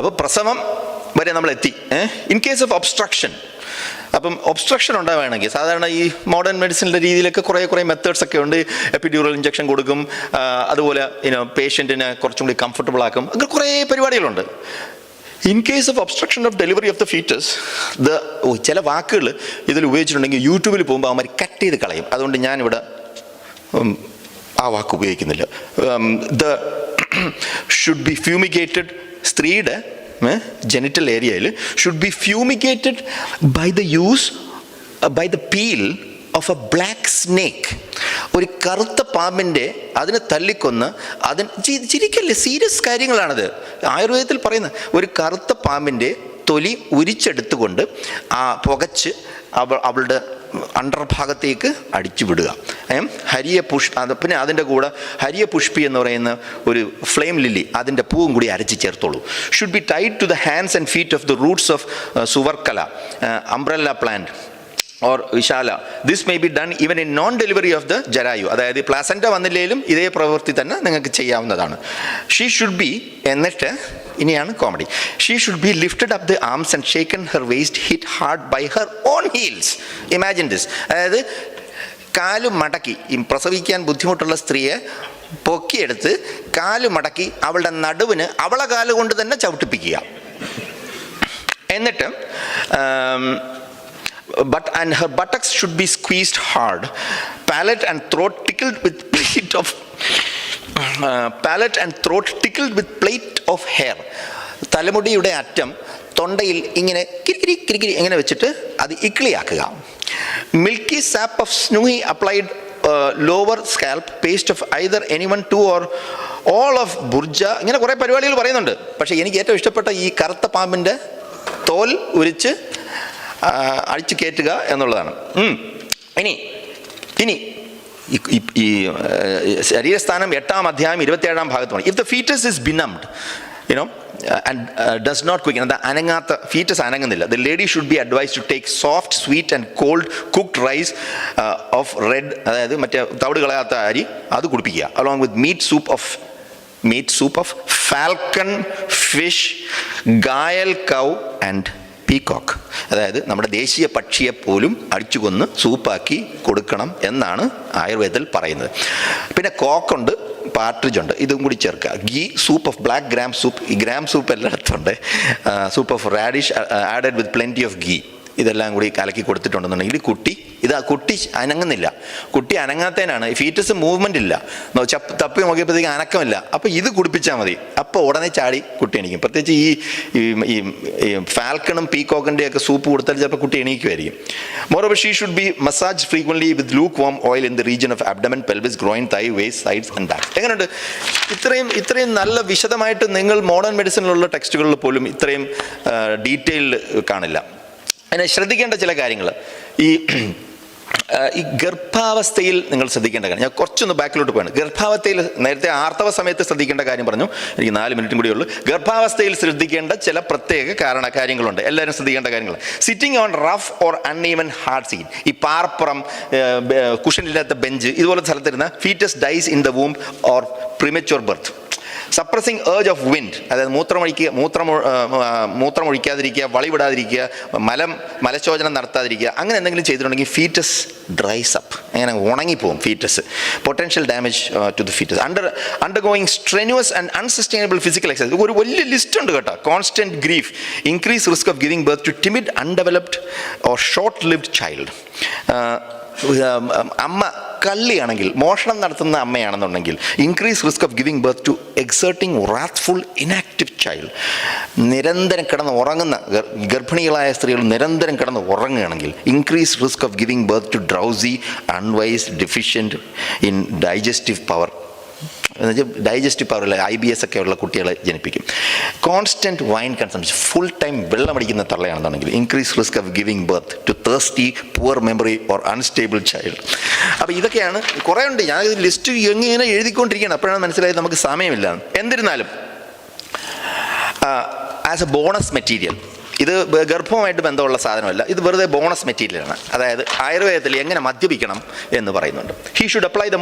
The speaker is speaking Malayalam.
അപ്പോൾ പ്രസവം വരെ നമ്മൾ എത്തി ഇൻ കേസ് ഓഫ് ഒബ്സ്ട്രക്ഷൻ അപ്പം ഒബ്സ്ട്രക്ഷൻ ഉണ്ടാവുകയാണെങ്കിൽ സാധാരണ ഈ മോഡേൺ മെഡിസിന്റെ രീതിയിലൊക്കെ കുറേ കുറേ മെത്തേഡ്സ് ഒക്കെ ഉണ്ട്. എപ്പിഡ്യൂറൽ ഇഞ്ചക്ഷൻ കൊടുക്കും അതുപോലെ ഇനോ പേഷ്യന്റിനെ കുറച്ചും കൂടി കംഫർട്ടബിൾ ആക്കും. അങ്ങനെ കുറേ പരിപാടികളുണ്ട്. In case of obstruction of delivery of the foetus the ചില വാക്കുകൾ ഇതിൽ ഉപയോഗിച്ചിട്ടുണ്ടെങ്കിൽ യൂട്യൂബിൽ പോകുമ്പോൾ അവന്മാർ കട്ട് ചെയ്ത് കളയും. അതുകൊണ്ട് ഞാനിവിടെ ആ വാക്ക് ഉപയോഗിക്കുന്നില്ല. ദ ഷുഡ് ബി ഫ്യൂമിഗേറ്റഡ് സ്ത്രീയുടെ ജെനിറ്റൽ ഏരിയയിൽ should be fumigated by the use by the peel of a black snake ഒരു കറുത്ത പാമ്പിന്റെ അതിനെ തല്ലിക്കൊന്ന് അതിന് ചിരിക്കല്ലേ? സീരിയസ് കാര്യങ്ങളാണത്. ആയുർവേദത്തിൽ പറയുന്ന ഒരു കറുത്ത പാമ്പിന്റെ തൊലി ഉരിച്ചെടുത്തുകൊണ്ട് ആ പുകച്ച് അവൾ അവളുടെ അണ്ടർഭാഗത്തേക്ക് അടിച്ചു വിടുക? ഹരിയ പുഷ് അത് പിന്നെ അതിന്റെ കൂടെ ഹരിയ പുഷ്പി എന്ന് പറയുന്ന ഒരു ഫ്ലെയിം ലില്ലി അതിന്റെ പൂവും കൂടി അരച്ച് ചേർത്തോളൂ. Should be tied to the hands and feet of the roots of സുവർക്കല umbrella plant or വിശാല this may be done even in non delivery of the ജരായു അതായത് പ്ലാസന്റ വന്നില്ലെങ്കിലും ഇതേ പ്രവൃത്തി തന്നെ നിങ്ങൾക്ക് ചെയ്യാവുന്നതാണ്. ഷീ ഷുഡ് ബി എന്നിട്ട് ഇനിയാണ് comedy she should be lifted up the arms and shaken her waist hit hard by her on heels imagine this അതായത് കാൽ മടക്കി പ്രസവിക്കാൻ ബുദ്ധിമുട്ടുള്ള സ്ത്രീയെ പൊക്കിയെടുത്ത് കാൽ മടക്കി അവളുടെ നടുവിന് അവളെ കാലുകൊണ്ട് തന്നെ ചവിട്ടിപ്പിക്കുക. എന്നിട്ട് but and her buttocks should be squeezed hard. Palate and throat tickled with plate of uh, palate and throat tickled with plate of hair. തലമുടിയുടെ അറ്റം തൊണ്ടയിൽ ഇങ്ങനെ കിരികിരി കിരികിരി ഇങ്ങനെ വെച്ചിട്ട് അത് ഇക്ലിയാക്കുക milky sap of സ്നൂഹി applied lower scalp paste of either any one two or all of ബുർജ ഇങ്ങനെ കുറേ പരിപാടികൾ പറയുന്നുണ്ട്. പക്ഷേ എനിക്ക് ഏറ്റവും ഇഷ്ടപ്പെട്ട ഈ കറുത്ത പാമ്പിന്റെ തോൽ ഉരിച്ച് ആ, അടിച്ചു കയറ്റുക എന്നുള്ളതാണ്. ഇനി ഇനി ഈ- ശരീരസ്ഥാനം എട്ടാം അധ്യായം ഇരുപത്തിയേഴാം ഭാഗത്തുമാണ്. If the foetus is benumbed you know and does not quick അത് അനങ്ങാത്ത foetus അനങ്ങുന്നില്ല. The lady should be advise to take soft sweet and cold cooked rice of red അതായത് മറ്റേ തവിട് കളയാത്ത അരി അത് കുടിപ്പിക്കുക. Along with meat soup of meat soup of falcon fish gayal cow and peacock അതായത് നമ്മുടെ ദേശീയ പക്ഷിയെ പോലും അടിച്ചുകൊന്ന് സൂപ്പാക്കി കൊടുക്കണം എന്നാണ് ആയുർവേദത്തിൽ പറയുന്നത്. പിന്നെ കോക്കുണ്ട് പാട്രിജ് ഉണ്ട് ഇതും കൂടി ചേർക്കുക. Ghee soup of black gram soup ഈ gram soup എല്ലായിടത്തുണ്ട്. Soup of radish added with plenty of ghee ഇതെല്ലാം കൂടി കലക്കി കൊടുത്തിട്ടുണ്ടെന്നുണ്ടെങ്കിൽ കുട്ടി ഇത് കുട്ടി അനങ്ങുന്നില്ല. കുട്ടി അനങ്ങാത്തതിനാണ് ഫീറ്റസ് മൂവ്മെന്റ് ഇല്ല. തപ്പി നോക്കിയപ്പോഴത്തേക്ക് അനക്കമില്ല. അപ്പോൾ ഇത് കുടിപ്പിച്ചാൽ മതി. അപ്പോൾ ഉടനെ ചാടി കുട്ടി എണീക്കും. പ്രത്യേകിച്ച് ഈ ഈ- ഫാൽക്കണും പീകോക്കിന്റെ ഒക്കെ സൂപ്പ് കൊടുത്താൽ ചിലപ്പോൾ കുട്ടി എണീക്കുമായിരിക്കും moreover she should be massage frequently with lukewarm oil in the region of abdomen pelvis groin thigh waist sides and back എങ്ങനെയുണ്ട് ഇത്രയും ഇത്രയും നല്ല വിശദമായിട്ട് നിങ്ങൾ മോഡേൺ മെഡിസിനിലുള്ള ടെക്സ്റ്റുകളിൽ പോലും ഇത്രയും ഡീറ്റെയിൽ കാണില്ല. അതിനെ ശ്രദ്ധിക്കേണ്ട ചില കാര്യങ്ങൾ ഈ ഈ ഗർഭാവസ്ഥയിൽ നിങ്ങൾ ശ്രദ്ധിക്കേണ്ട കാര്യം. ഞാൻ കുറച്ചൊന്ന് ബാക്കിലോട്ട് പോയാണ് ഗർഭാവസ്ഥയിൽ നേരത്തെ ആർത്തവ സമയത്ത് ശ്രദ്ധിക്കേണ്ട കാര്യം പറഞ്ഞു. എനിക്ക് നാല് മിനിറ്റും കൂടി ഉള്ളൂ. ഗർഭാവസ്ഥയിൽ ശ്രദ്ധിക്കേണ്ട ചില പ്രത്യേക കാരണ കാര്യങ്ങളുണ്ട്. എല്ലാവരും ശ്രദ്ധിക്കേണ്ട കാര്യങ്ങൾ. Sitting on rough or uneven hard seat ഈ പാർപ്പുറം കുഷനില്ലാത്ത ബെഞ്ച് ഇതുപോലെ സ്ഥലത്തിരുന്ന foetus dies in the womb or premature birth suppressing urge of wind അതായത് മൂത്രമൊഴിക്കുക മൂത്രം മൂത്രമൊഴിക്കാതിരിക്കുക വളിവിടാതിരിക്കുക മലം മലശോചനം നടത്താതിരിക്കുക അങ്ങനെ എന്തെങ്കിലും ചെയ്തിട്ടുണ്ടെങ്കിൽ ഫീറ്റസ് ഡ്രൈസ് അപ്പ് അങ്ങനെ ഉണങ്ങിപ്പോവും foetus potential damage to the foetus under undergoing strenuous and unsustainable physical exercise ഒരു വലിയ ലിസ്റ്റ് ഉണ്ട് കേട്ടോ. Constant grief increase risk of giving birth to timid undeveloped or short lived child അമ്മ കള്ളിയാണെങ്കിൽ മോഷണം നടത്തുന്ന അമ്മയാണെന്നുണ്ടെങ്കിൽ increase risk of giving birth to exerting wrathful inactive child നിരന്തരം കിടന്ന് ഉറങ്ങുന്ന ഗർ- ഗർഭിണികളായ സ്ത്രീകൾ നിരന്തരം കിടന്ന് ഉറങ്ങുകയാണെങ്കിൽ increase risk of giving birth to drowsy unwise deficient in digestive power എന്നുവെച്ചാൽ ഡൈജസ്റ്റീവ് ഉള്ള ഐ ബി എസ് ഒക്കെ ഉള്ള കുട്ടികളെ ജനിപ്പിക്കും. Constant wine consumption full time വെള്ളം അടിക്കുന്ന തള്ളയാണെന്നുണ്ടെങ്കിൽ increase risk of giving birth to thirsty poor memory or unstable child അപ്പോൾ ഇതൊക്കെയാണ് കുറേ ഉണ്ട്. ഞാൻ ലിസ്റ്റ് എങ്ങനെ എഴുതിക്കൊണ്ടിരിക്കുകയാണ് അപ്പോഴാണ് മനസ്സിലായത് നമുക്ക് സമയമില്ല. എന്നിരുന്നാലും ആസ് എ ബോണസ് മെറ്റീരിയൽ ഇത് ഗർഭവുമായിട്ട് ബന്ധമുള്ള സാധനമല്ല ഇത് വെറുതെ ബോണസ് മെറ്റീരിയലാണ് അതായത് ആയുർവേദത്തിൽ എങ്ങനെ മദ്യപിക്കണം എന്ന് പറയുന്നുണ്ട്. He should apply the